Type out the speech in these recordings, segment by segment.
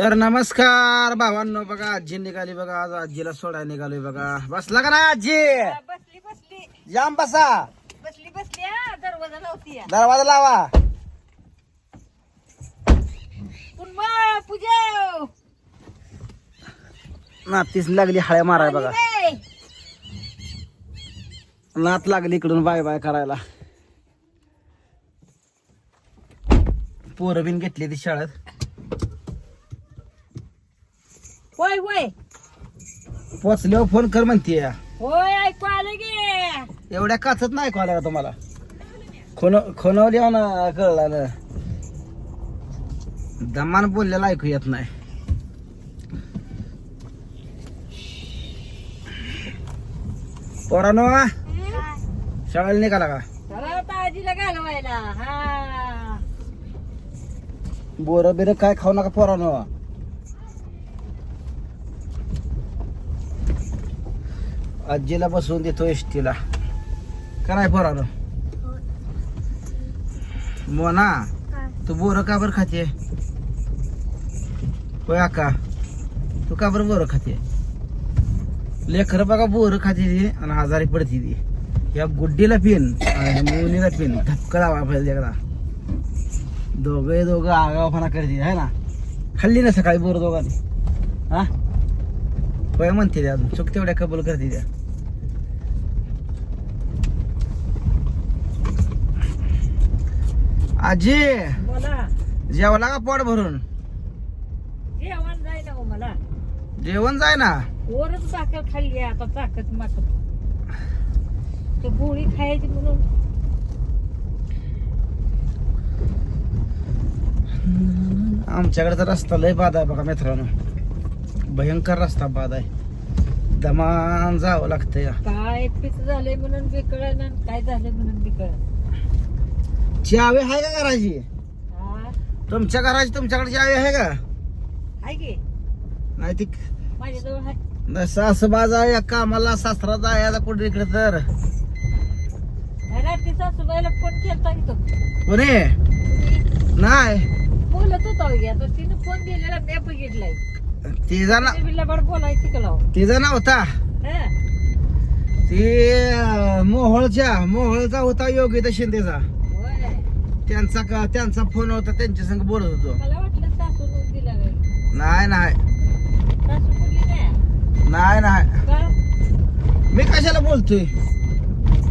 तर नमस्कार भावांनो बघा आजी निघाली बघा आज आजीला सोडायला निघालोय बघा. बसला का ना आजी? बसली बसली. जाम बसा. बसली बसली हा दरवाजा लावती. दरवाजा लावा. पूजा. नातीस लागली हळ्या माराय बघा. नाही. नात लागली इकडून बाय बाय करायला. पोरं बिन घेतली ती शाळेत. होय होय. पोचल्यावर फोन कर म्हणतीय होय ऐकू आलं एवढ्या काचत नाही कॉल का तुम्हाला? खोन खोनवली ना कळलं ना दमान बोललेला ऐकू येत नाही. पोरानो शाळेला निघाला का? चला घालवायला. हा. बोरं बिरं काय खाऊ नका पोरानो. आजीला बसवून देतो एसटीला. कराय पोरानो. मोना तू बोरं का बरं खाते होय आका. तू का बरं बोरं खाते लेकर बघा बोरं खाते ती आणि आजारी पडते ती. या गुड्डीला पिन आणि मुलीला पिन. धपका लावा पाहिजे एकदा. दोघे दोघं आगावपणा करते आहे ना? खाल्ली ना सकाळी बोर दोघांनी? हा? होय म्हणते त्या अजून. चूक तेवढ्या कबूल करते त्या आजी बोला. जेवला का पोट भरून? जेवण जायला हो मला. जेवण जाय ना? वरच साखर खाल्ली आता ताकद माकत ते गोळी खायची म्हणून. आमच्याकडे तर रस्ता लय बाद आहे बघा मित्रांनो. भयंकर रस्ता बाद आहे. दमान जावं लागतं या काय पीक झालंय म्हणून बिकळ काय झालंय म्हणून बिकळ चावी आहे का घराची? तुमच्या घराची तुमच्याकडे चावी आहे का? आहे की? नाही ती माझ्याजवळ आहे. सासबाजा या कामाला सासरा जायला कुठे इकडे तर? रात्री सासूबाईला फोन केलता की तो कोणी? नाही. बोलत होता हो की आता तिने फोन दिलेला मी बघितलाय. तिचा ना बोलायची शिकलो तिचा नव्हता ती अं, मोहोळच्या मोहोळचा होता योगिता शिंदेचा. त्यांचा का त्यांचा फोन होता त्यांच्या संग बोलत होतो. मला वाटलं सासू दिला काय नाही नाही. सासू बोलली नाही? नाही नाही. का? मी कशाला बोलतोय?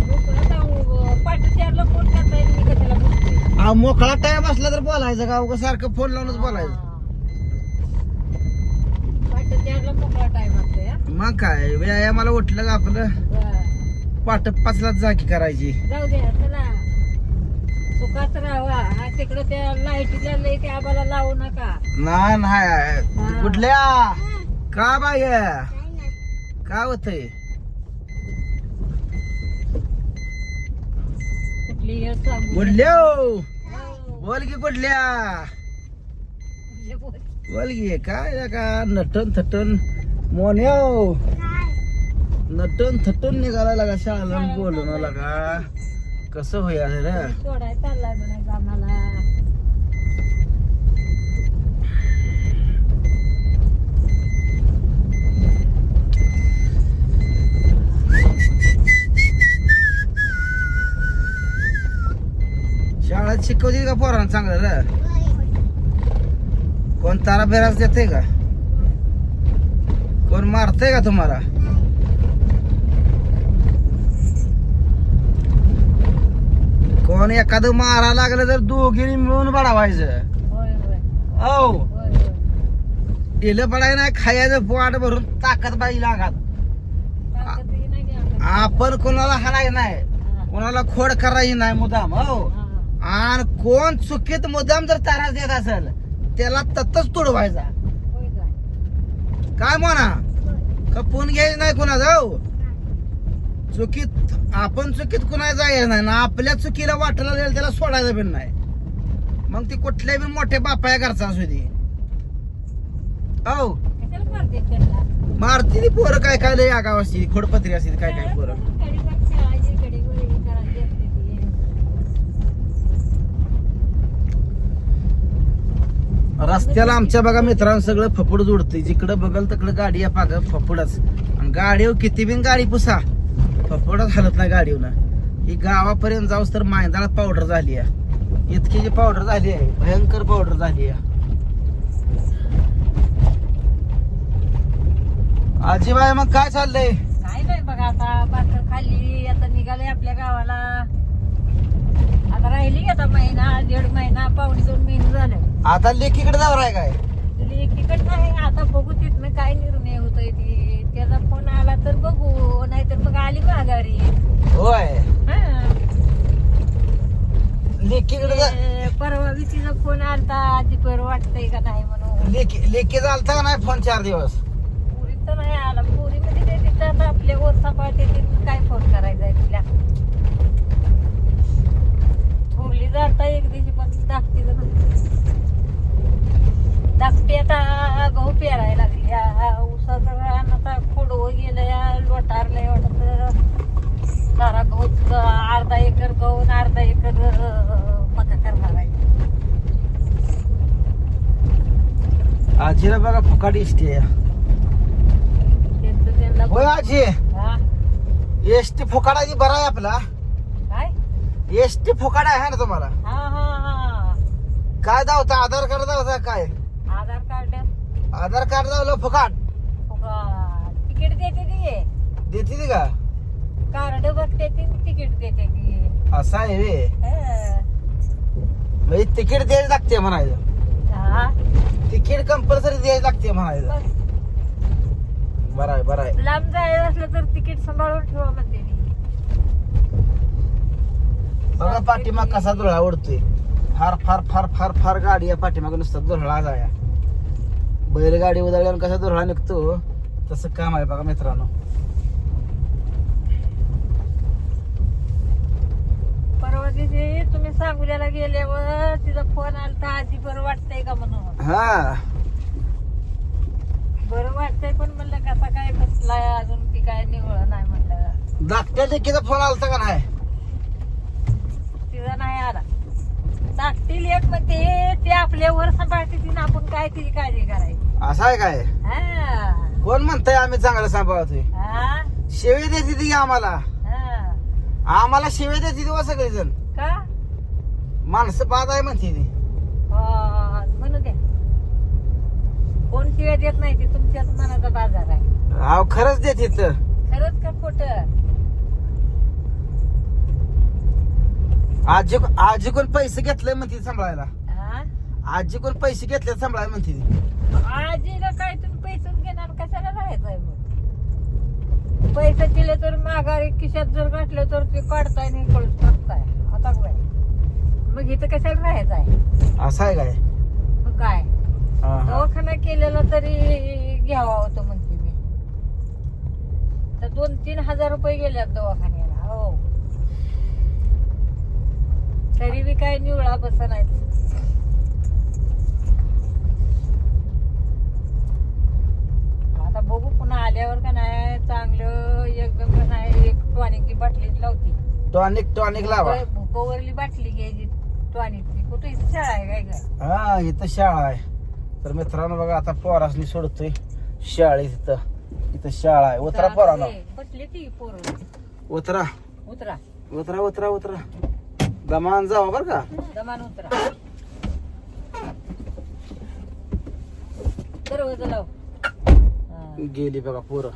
मोकळं जाऊ पाठ चारला फोन करता येईल मी कशाला बोलतोय? अहो, मोकळा टाइम असला तर बोलायचं का? उगा सारखं फोन लावूनच बोलायचं. पाठ चारला मोकळा टाइम असतो या मग काय? व्यायामाला उठलं का आपलं? बरं. पाट पाचलाच जागी करायची. जाऊ चला सुखात राहा हा तिकडं त्या लाईटीला लई त्या आबाला लावू नका. नाही नाही. कुठल्या? का बाय का होतय? कुठली हे सांगू? कुठल्या हो. बोल की कुठल्या? कुठले बोल. बोल की. काय का नटन थटन? मोन्याव नटन थटन निघाला लागा शाळा बोलून लागा कसं होया रे? सोडाय चाललाय म्हणायचं आम्हाला शाळेत शिकवते का पोरांना चांगलं रे? कोण तारा बेरास देते का? कोण मारतय का तुम्हाला? कोण एखादं मारा लागलं तर दोघींनी मिळून बडावायचं होय होय. औ. होय होय. दिलं पडाय नाही खायचं पोट भरून ताकद पाहिजे अंगात. आपण कोणाला हाणाय नाही कोणाला खोड करायची नाही मुदाम हो. आणि कोण चुकीत मुदाम जर त्रास देत असेल त्याला तत्तच तुडवायचा. होय काय म्हणा? खपून घ्यायचं नाही कोणाचा चुकीत आपण चुकीत कुणा जायचं नाही ना आपल्या चुकीला वाटला जाईल त्याला सोडायचं पण नाही. मग ती कुठल्याही बी मोठ्या बापाया घरचा असू दे. हो मारते ती पोरं काय काय लय आगाव असते खोडपत्री असते काय काय पोरं. रस्त्याला आमच्या बघा मित्रांनो सगळं फपड जोडतंय. जिकडं बघल तिकडं गाडी या पाग फपडच. आणि गाडीवर किती बिन गाडी पुसा. फपडच हलत नाही गाडीवर ही गावापर्यंत जाऊस तर मायंदाला पावडर झाली आहे. इतकी जी पावडर झाली आहे भयंकर पावडर झाली आहे. आजीबाई मग काय चाललंय? काय नाही बघा आता भाकर खाल्ली आता निघाले आपल्या गावाला. आता राहिली आता महिना दीड महिना पावणे दोन महिने झाले. आता लेकीकडे जावर आहे काय? लेकीकडे नाही आता बघू तिथनं काय निर्णय होतोय ती. त्याचा फोन आला तर बघू नाहीतर मग आली माघारी होय. हा. लेकीकडे जा. ते परवा फोन आलता आधी पर वाटतंय का नाही म्हणून. लेकी लेकी का नाही फोन चार दिवस? पुरीचं नाही आला पुरी मध्ये ते तिथं आता आपल्या वर सांभाळते तिथं काय फोन करायचा आहे तिला? थोरली जाता एक दिवशी पण धाकटी धाकटी लोटारलंय वाटत. सारा गहू अर्धा एकर गहू अर्धा एकर मका करणार आहे. आजीला बघा फुकाट इष्टी आहे. होय आजी. हा? एसटी फुकाडाची बरा आहे आपला. काय? एसटी फुकाडा आहे ना तुम्हाला? हा हा हा. काय दावता आधार कार्ड दावता काय? आधार कार्ड? आधार कार्ड दावलं फुकाट. तिकीट देते ती. देते ती का? कार्ड बघते ती तिकीट देते ती. असं आहे वे हं. म्हणजे तिकीट द्यायला लागते म्हणायचं. हा. तिकीट कंपल्सरी द्यायला लागते म्हणायचं. बस. बरं आहे बरं आहे. लांब जायचं असलं तर तिकीट सांभाळून ठेवा म्हणते बघा पाठीमाग कसा धुळा उडतोय. फार फार फार फार फार गाडी या पाठीमाग नुसता धुळा जाया. बैलगाडी उधळल्यावर कसा धुळा निघतो तसं काम आहे बघा मित्रांनो. तुम्ही सांगुल्याला गेल्यावर तिचा फोन आलता आजी बरं वाटतंय का? म्हणून. हा. बरं वाटतंय पण म्हणलं कसा काय बसलाय अजून ती काय निवळ नाही म्हणलं. धाकट्या लेकीचा फोन आलता का नाही? तिचा नाही आला. टाकतील एक म्हणते ते आपल्यावर सांभाळते ती ना आपण काय तिची काळजी करायची? असं आहे काय? हा. कोण म्हणतंय आम्ही चांगलं सांभाळतोय? हा. शिवे देते ती आम्हाला. हा. आम्हाला शिवे देते ती सगळेजण. का? माणसं बाद आहे म्हणते ती. हा, म्हणू द्या कोण शिवाय देत नाही ते तुमच्याच मनाचा बाजार आहे. अहो खरंच देते तर खरंच का खोट? आजी आजी कोण पैसे घेतले म्हणते सांभाळायला. आजी कोण पैसे घेतले सांभाळायला म्हणते ती. आजीला काय तुम्ही पैसेच घेणार? कशाला राहायचंय मग? पैसे दिले तर माघारी खिशात जर घातलं तर ते काढताय नाही कळून टाकताय. आता मग इथं कशाला राहायचंय असं आहे काय? मग काय. दवाखाना केलेला तरी घ्यावा होतं म्हणते मी. तर दोन तीन हजार रुपये गेल्यात दवाखान्याला हो. तरी बी काय निवळा बस नाही. आता बघू पुन्हा आल्यावर का नाही चांगलं एकदम का नाही एक टॉनिकची बाटली लावती. टॉनिक टॉनिक लावा. भूकवरली बाटली घ्यायची टॉनिकची कुठे इथे शाळा आहे काय का हा इथं शाळा आहे. तर मित्रांनो बघा आता पोरासनी सोडतोय शाळेत इथं. इथं शाळा आहे. उतरा पोरानो. बसली ती पोरं? उतरा. उतरा. उतरा उतरा उतरा. दमान जावा बर का? दमान उतरा. दरवाजा लाव. हा. गेली बघा पोरं.